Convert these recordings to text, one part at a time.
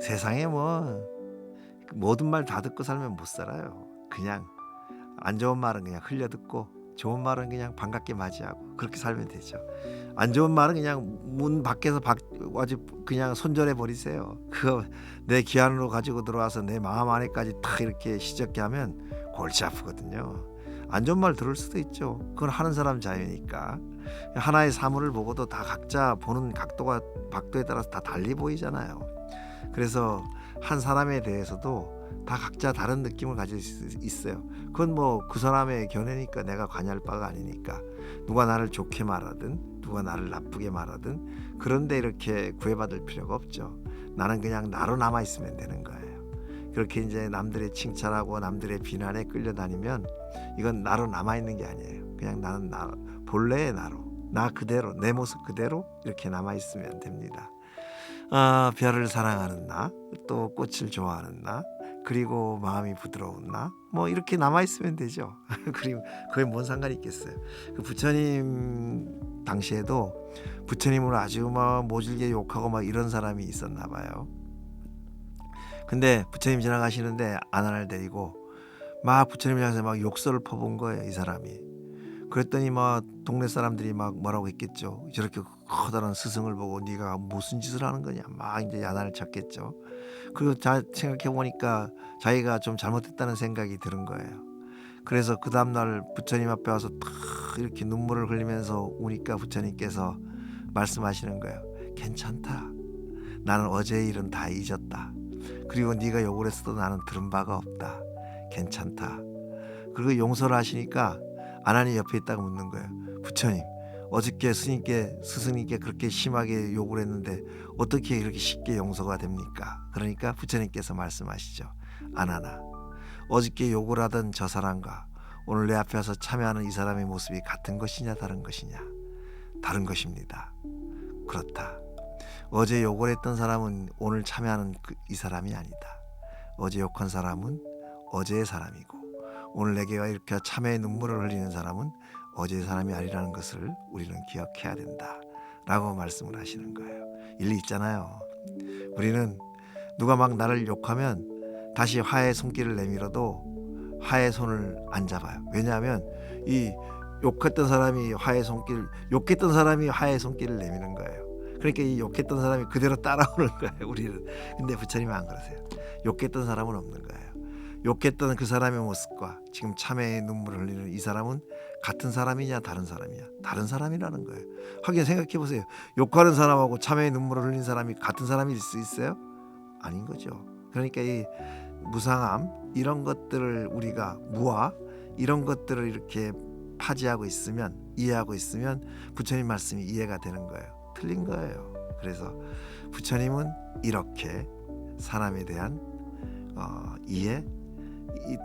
세상에 뭐 모든 말 다 듣고 살면 못 살아요. 그냥 안 좋은 말은 그냥 흘려 듣고 좋은 말은 그냥 반갑게 맞이하고 그렇게 살면 되죠. 안 좋은 말은 그냥 문 밖에서 밖 아주 그냥 손절해 버리세요. 그거 내 기한으로 가지고 들어와서 내 마음 안에까지 탁 이렇게 시적게 하면 골치 아프거든요. 안 좋은 말 들을 수도 있죠. 그건 하는 사람 자유니까. 하나의 사물을 보고도 다 각자 보는 각도가 각도에 따라서 다 달리 보이잖아요. 그래서 한 사람에 대해서도 다 각자 다른 느낌을 가질 수 있어요. 그건 뭐 그 사람의 견해니까 내가 관여할 바가 아니니까 누가 나를 좋게 말하든 누가 나를 나쁘게 말하든 그런데 이렇게 구애받을 필요가 없죠. 나는 그냥 나로 남아 있으면 되는 거예요. 그렇게 이제 남들의 칭찬하고 남들의 비난에 끌려다니면 이건 나로 남아 있는 게 아니에요. 그냥 나는 나 본래의 나로 나 그대로 내 모습 그대로 이렇게 남아 있으면 됩니다. 아, 별을 사랑하는 나, 또 꽃을 좋아하는 나, 그리고 마음이 부드러운 나, 뭐 이렇게 남아 있으면 되죠. 그리고 그게 뭔 상관이 있겠어요. 그 부처님 당시에도 부처님을 아주 막 모질게 욕하고 막 이런 사람이 있었나 봐요. 근데 부처님 지나가시는데 아난을 데리고 막 부처님 향해서 막 욕설을 퍼본 거예요, 이 사람이. 그랬더니 막 동네 사람들이 막 뭐라고 했겠죠. 저렇게 커다란 스승을 보고 네가 무슨 짓을 하는 거냐. 막 이제 야단을 쳤겠죠. 그리고 자 생각해 보니까 자기가 좀 잘못했다는 생각이 드는 거예요. 그래서 그 다음 날 부처님 앞에 와서 탁 이렇게 눈물을 흘리면서 우니까 부처님께서 말씀하시는 거예요. 괜찮다. 나는 어제의 일은 다 잊었다. 그리고 네가 욕을 했어도 나는 들은 바가 없다. 괜찮다. 그리고 용서를 하시니까 아나니 옆에 있다가 묻는 거예요. 부처님, 어저께 스님께 스승님께 그렇게 심하게 욕을 했는데 어떻게 이렇게 쉽게 용서가 됩니까? 그러니까 부처님께서 말씀하시죠. 아나나, 어저께 욕을 하던 저 사람과 오늘 내 앞에 와서 참여하는 이 사람의 모습이 같은 것이냐 다른 것이냐? 다른 것입니다. 그렇다. 어제 욕을 했던 사람은 오늘 참여하는 그, 이 사람이 아니다. 어제 욕한 사람은 어제의 사람이고 오늘 내게 이렇게 참회의 눈물을 흘리는 사람은 어제의 사람이 아니라는 것을 우리는 기억해야 된다. 라고 말씀을 하시는 거예요. 일리 있잖아요. 우리는 누가 막 나를 욕하면 다시 화해 손길을 내밀어도 화해 손을 안 잡아요. 왜냐하면 이 욕했던 사람이 화해 손길, 욕했던 사람이 화해 손길을 내미는 거예요. 그러니까 이 욕했던 사람이 그대로 따라오는 거예요. 우리는. 근데 부처님은 안 그러세요. 욕했던 사람은 없는 거예요. 욕했던 그 사람의 모습과 지금 참회의 눈물을 흘리는 이 사람은 같은 사람이냐 다른 사람이냐 다른 사람이라는 거예요. 하긴 생각해 보세요. 욕하는 사람하고 참회의 눈물을 흘리는 사람이 같은 사람일 수 있어요? 아닌 거죠. 그러니까 이 무상함 이런 것들을 우리가 무아 이런 것들을 이렇게 파지하고 있으면 이해하고 있으면 부처님 말씀이 이해가 되는 거예요. 틀린 거예요. 그래서 부처님은 이렇게 사람에 대한 어, 이해 이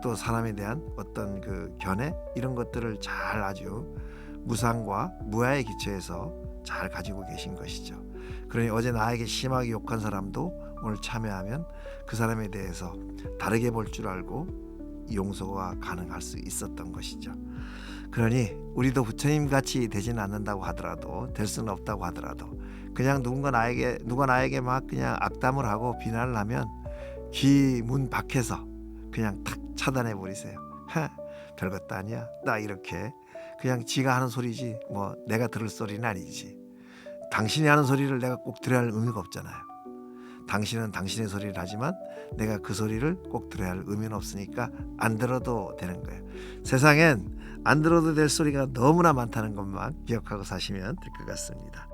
또 사람에 대한 어떤 그 견해 이런 것들을 잘 아주 무상과 무아의 기초에서 잘 가지고 계신 것이죠. 그러니 어제 나에게 심하게 욕한 사람도 오늘 참여하면 그 사람에 대해서 다르게 볼 줄 알고 용서가 가능할 수 있었던 것이죠. 그러니 우리도 부처님 같이 되지는 않는다고 하더라도 될 수는 없다고 하더라도 그냥 누군가 나에게 누가 나에게 막 그냥 악담을 하고 비난을 하면 귀문 밖에서 그냥 탁 차단해 버리세요. 하, 별것도 아니야. 나 이렇게 그냥 지가 하는 소리지 뭐 내가 들을 소리는 아니지. 당신이 하는 소리를 내가 꼭 들어야 할 의미가 없잖아요. 당신은 당신의 소리를 하지만 내가 그 소리를 꼭 들어야 할 의미는 없으니까 안 들어도 되는 거예요. 세상엔 안 들어도 될 소리가 너무나 많다는 것만 기억하고 사시면 될 것 같습니다.